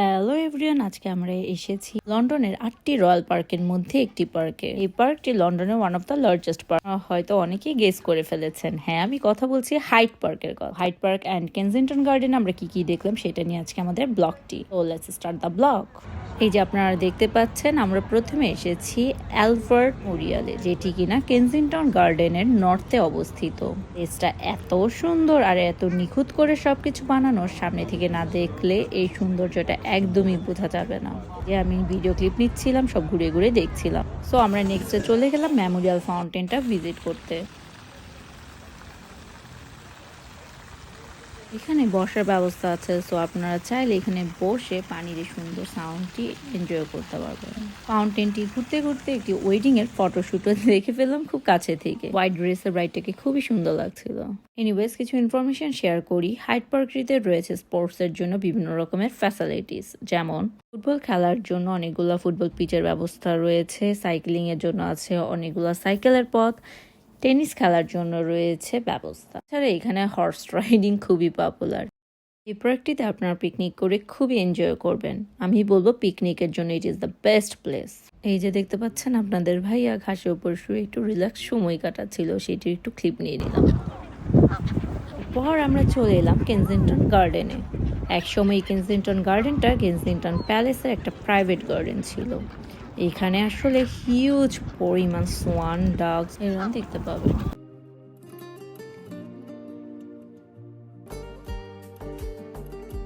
é, hello everyone আজকে আমরা এসেছি লন্ডনের আটটি রয়্যাল পার্কের মধ্যে একটি পার্কে। এই পার্কটি লন্ডনের one of the largest park হয়তো অনেকেই গেস করে ফেলেছেন। হ্যাঁ আমি কথা বলছি হাইট পার্কের কথা। Hyde park and Kensington garden আমরা কি কি দেখলাম সেটা নিয়ে আজকে আমাদের ব্লগটি। ও লেটস স্টার্ট দ্য ব্লগ এই যে আপনারা দেখতে পাচ্ছেন, আমরা প্রথমে এসেছি অ্যালবার্ট মোরিয়ালে যেটি কিনা কেনজিংটন গার্ডেনের নর্থে অবস্থিত। প্লেসটা এত সুন্দর আর এত নিখুঁত করে সবকিছু বানানোর সামনে থেকে না দেখলে এই সৌন্দর্যটা একদমই বোঝা যাবে না। যে আমি ভিডিও ক্লিপ নিচ্ছিলাম, সব ঘুরে ঘুরে দেখছিলাম। সো আমরা নেক্সটে চলে গেলাম মেমোরিয়াল ফাউন্টেনটা ভিজিট করতে। এখানে বসার ব্যবস্থা আছে সো আপনারা চাইলে এখানে বসে পানির সুন্দর সাউন্ডটি এনজয় করতে পারবেন। ফাউন্টেনটি ঘুরতে ঘুরতে একটি ওয়েডিং এর ফটোশুটও দেখে ফেললাম খুব কাছে থেকে। হোয়াইট ড্রেসের ব্রাইটটাকে খুবই সুন্দর লাগছিল। এনিওয়েজ কিছু ইনফরমেশন শেয়ার করি। হাইট পার্কটিতে রয়েছে স্পোর্টসের জন্য বিভিন্ন রকমের ফ্যাসিলিটিস যেমন ফুটবল খেলার জন্য অনেকগুলো ফুটবল পিচের ব্যবস্থা রয়েছে সাইক্লিং এর জন্য আছে অনেকগুলো সাইকেলের পথ টেনিস খেলার জন্য রয়েছে ব্যবস্থা। এছাড়া এখানে হর্স রাইডিং খুবই পপুলার এই পার্কটিতে আপনারা পিকনিক করে খুবই এনজয় করবেন। আমি বলব পিকনিকের জন্য it is the best place এই যে দেখতে পাচ্ছেন আপনাদের ভাইয়া ঘাসের উপর শুয়ে একটু রিল্যাক্স সময় কাটাচ্ছিল, সেটি একটু ক্লিপ নিয়ে নিলাম। পর আমরা চলে এলাম কেনজিংটন গার্ডেনে এক সময় কেনজিংটন গার্ডেনটা কেনজিংটন প্যালেসের একটা প্রাইভেট গার্ডেন ছিল। এখানে আসলে হিউজ পরিমাণ সোয়ান ডাগস এরা দেখতে পাবেন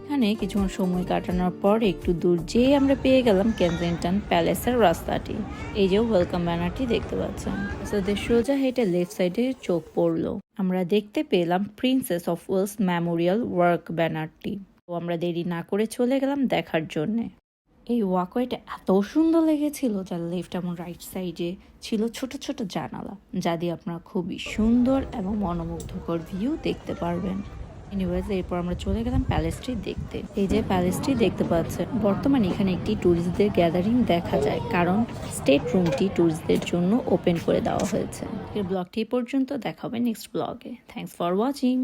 এখানে কিছুক্ষণ সময় কাটানোর পর একটু দূর যেয়ে আমরা পেয়ে গেলাম কেনজিংটন প্যালেসের রাস্তাটি। এই যে ওয়েলকাম ব্যানারটি দেখতে পাচ্ছেন। তাদের সোজা হেঁটে লেফট সাইডে চোখ পড়ল। আমরা দেখতে পেলাম princess of Wales memorial walk ব্যানারটি তো আমরা দেরি না করে চলে গেলাম দেখার জন্যে। এই ওয়াকওয়েটা এত সুন্দর লেগেছিল যার লেফট এবং রাইট সাইডে ছিল ছোট ছোট জানালা, যা দিয়ে আপনারা খুবই সুন্দর এবং মনোমুগ্ধকর ভিউ দেখতে পারবেন। এনিওয়েজ এরপর আমরা চলে গেলাম প্যালেসটি দেখতে। এই যে প্যালেসটি দেখতে পাচ্ছেন, বর্তমানে এখানে একটি ট্যুরিস্টদের গ্যাদারিং দেখা যায়, কারণ স্টেট রুমটি ট্যুরিস্টদের জন্য ওপেন করে দেওয়া হয়েছে। এর ব্লগটি পর্যন্ত দেখা হবে নেক্সট ব্লগে থ্যাংকস ফর ওয়াচিং